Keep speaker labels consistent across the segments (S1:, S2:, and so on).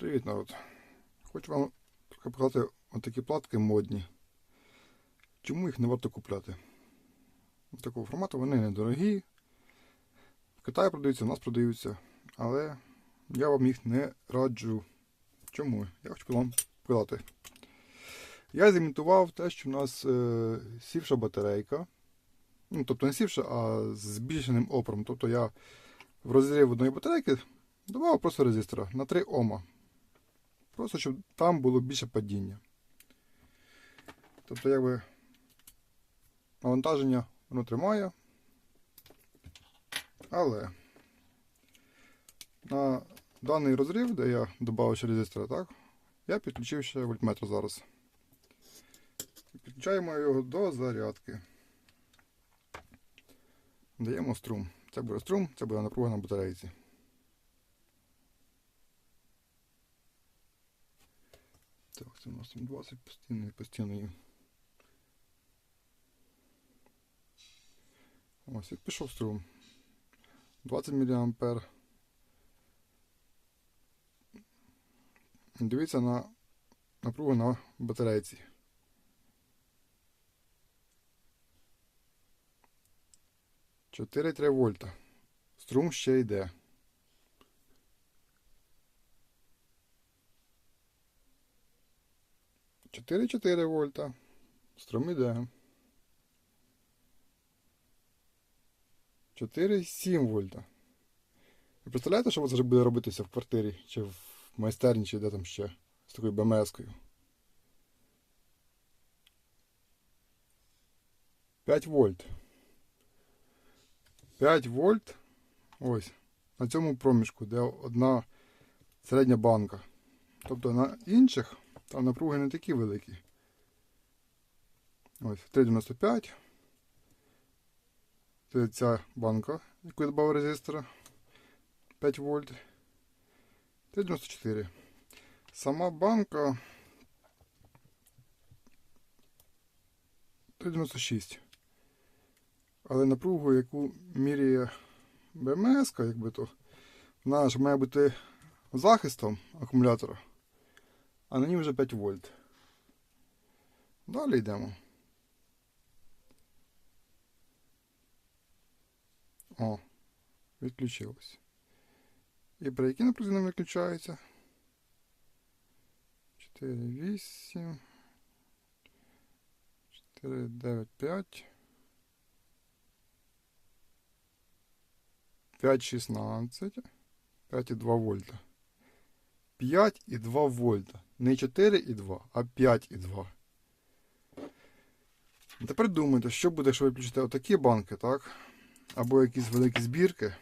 S1: Привіт, народ. Хочу вам трохи показати отакі платки модні. Чому їх не варто купляти? Такого формату вони недорогі. В Китаї продаються, у нас продаються. Але я вам їх не раджу. Чому? Я хочу вам показати. Я зімітував те, що у нас е, сівша батарейка. Ну, тобто не сівша, а з збільшеним опором. Тобто я в розрив одної батарейки додав просто резистора на 3 Ома. Просто щоб там було більше падіння. Тобто, якби навантаження воно тримає. Але на даний розрив, де я додав ще резистора, так, я підключив ще вольтметр зараз. Підключаємо його до зарядки. Даємо струм. Це буде струм, це буде напруга на батарейці. Так, це у нас там 20 постійний, постійний. Ось, як пішов струм. 20 мА. Дивіться на напругу на батарейці. Чотири вольта. Струм ще йде. Чотири чотири вольта. Струм іде. 4,7 вольта. Ви представляєте, що вже буде робитися в квартирі, чи в майстерні, чи де там ще з такою БМС-кою? 5 вольт. 5 вольт. Ось. На цьому проміжку, де одна середня банка. Тобто на інших там напруги не такі великі. Ось 3,95. Це ця банка, яку я додав резистора 5 вольт. 3,94. Сама банка 3,96. Але напругу, яку міряє БМС, якби то, вона ж має бути захистом акумулятора, а на ній вже 5 вольт. Далі йдемо. О, відключилось. І при якій напрузі нам виключається? 4, 8, 4, 9, 5. 5,16, 5,2 вольта. 5,2 вольта. Не 4,2, а 5,2. Тепер думайте, що буде, якщо ви отакі банки, так? Або якісь великі збірки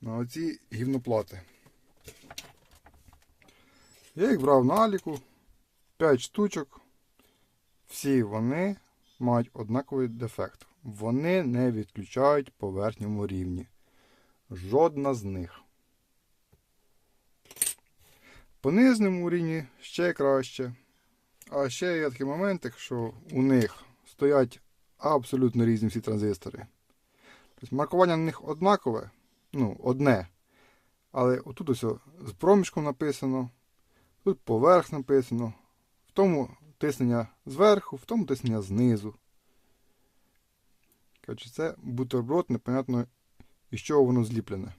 S1: на оці гівноплати. Я їх брав на аліку. 5 штучок. Всі вони мають однаковий дефект. Вони не відключають по верхньому рівні. Жодна з них. По нижньому рівні ще краще. А ще є такі моменти, що у них стоять абсолютно різні всі транзистори. Тобто маркування на них однакове, ну, одне. Але отут ось з проміжком написано, тут поверх написано, в тому тиснення зверху, в тому тиснення знизу. Коротше, це бутерброд, непонятно із чого воно зліплене.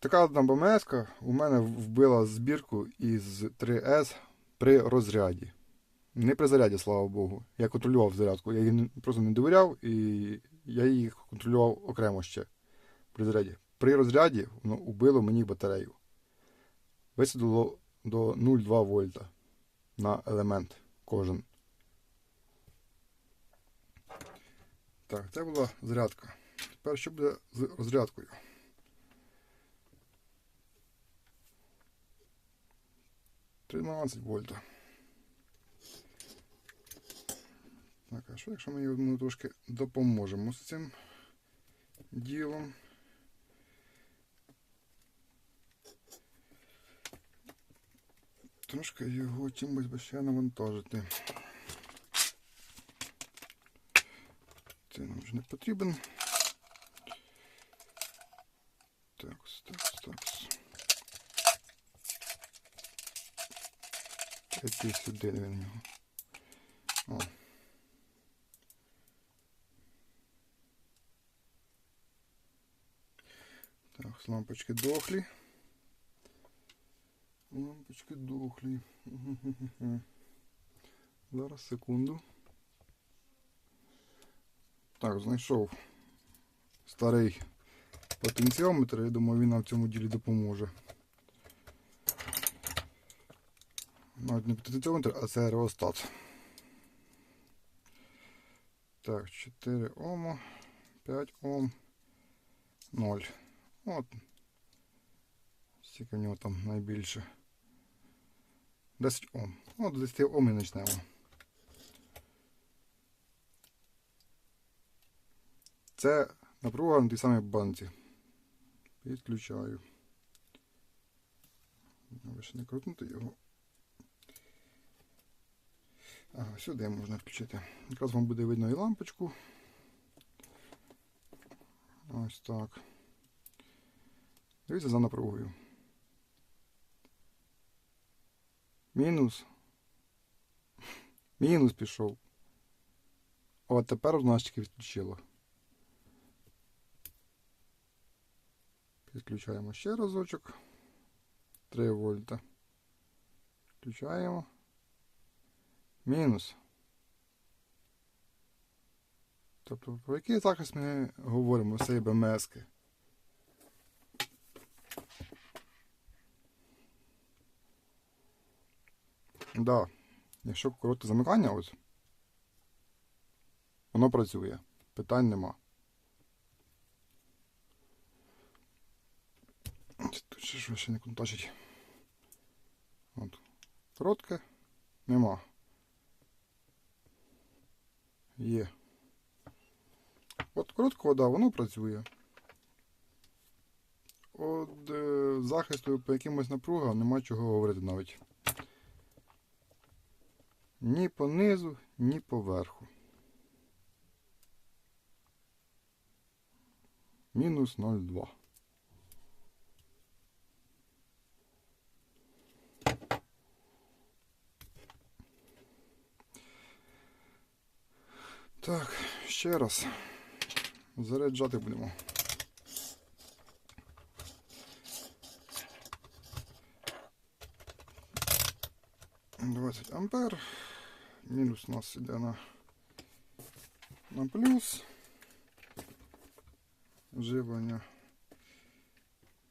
S1: Така одна БМС у мене вбила збірку із 3С при розряді. Не при заряді, слава Богу. Я контролював зарядку. Я її просто не довіряв і я її контролював окремо ще при заряді. При розряді воно убило мені батарею. Висадило до 0,2 вольта на елемент кожен. Так, це була зарядка. Тепер що буде з розрядкою? Тринадцять вольта. Так, а що, якщо ми йому трошки допоможемо з цим ділом? Трошки його чимось би ще навантажити. Це нам вже не потрібен. Який сюди він в нього. О. Так, лампочки дохлі. Лампочки дохлі. Зараз секунду. Так, знайшов старий потенціометр. Я думаю, він нам в цьому ділі допоможе. Навіть не потенціометр, а це реостат. Так, 4 Ома, 5 Ом, 0. От. Скільки в нього там найбільше. 10 Ом. От до 10 Ом і почнемо. Це напруга на тій самій банці. Підключаю. Ви ще не крутнути його. Ага, сюди можна включити. Якраз вам буде видно і лампочку. Ось так. Дивіться за напругою. Мінус. Мінус пішов. От тепер значки відключило. Підключаємо ще разочок. 3 вольта. Включаємо. Мінус. Тобто, про який захист ми говоримо цієї БМСки? Да. Якщо коротке замикання, ось, воно працює. Питань нема. Тут ще ще не контачить. От. Коротке. Нема. Є. От короткого, да, воно працює. От е, захисту по якимось напругам нема чого говорити навіть. Ні по низу, ні по верху. Мінус 0,2. Так, ще раз. Заряджати будемо. Двадцять ампер. Мінус у нас іде на, на плюс. Живлення.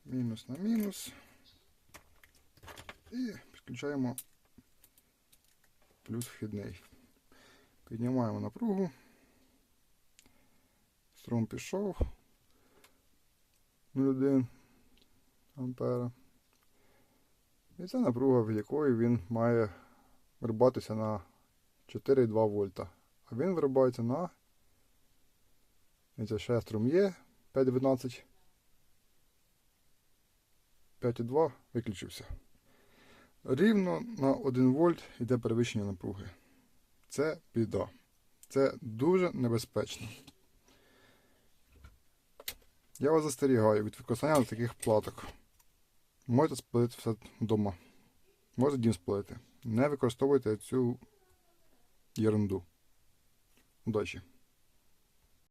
S1: Мінус на мінус. І підключаємо плюс вхідний. Піднімаємо напругу. Струм пішов 0,1 ампера. І це напруга, від якої він має виробатися на 4,2 вольта. А він виробається на і ще струм є 5,19. 5,2 виключився. Рівно на 1 вольт йде перевищення напруги. Це біда. Це дуже небезпечно. Я вас застерігаю від використання таких платок. Можете спалити все вдома. Можете дім спалити. Не використовуйте цю ерунду. Удачі!